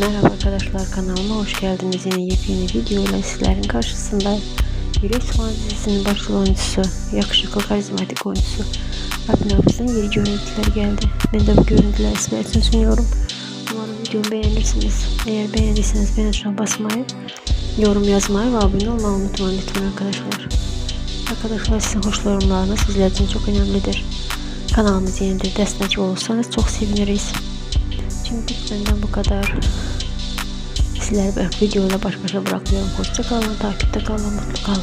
Merhaba arkadaşlar kanalıma hoş geldiniz. Yine yepyeni video ile sizlerin karşısındayım. Yürek Soğan dizisinin başrol oyuncusu, yakışıklı karizmatik oyuncusu Rabbin Hafız'ın yeni görüntüleri geldi. Ben de bu görüntüleri sizler için sunuyorum. Umarım videomu beğenirsiniz. Eğer beğendiyseniz beğen tuşuna basmayı, yorum yazmayı ve abone olmayı unutmayın lütfen arkadaşlar. Arkadaşlar sizin hoş yorumlarınız sizler için çok önemlidir. Kanalımız yenidir. Destek olursanız çok seviniriz. Şimdi benden bu kadar. Sizleri böyle videoyla baş başa bırakıyorum. Hoşça kalın, takipte kalın, mutlu kalın.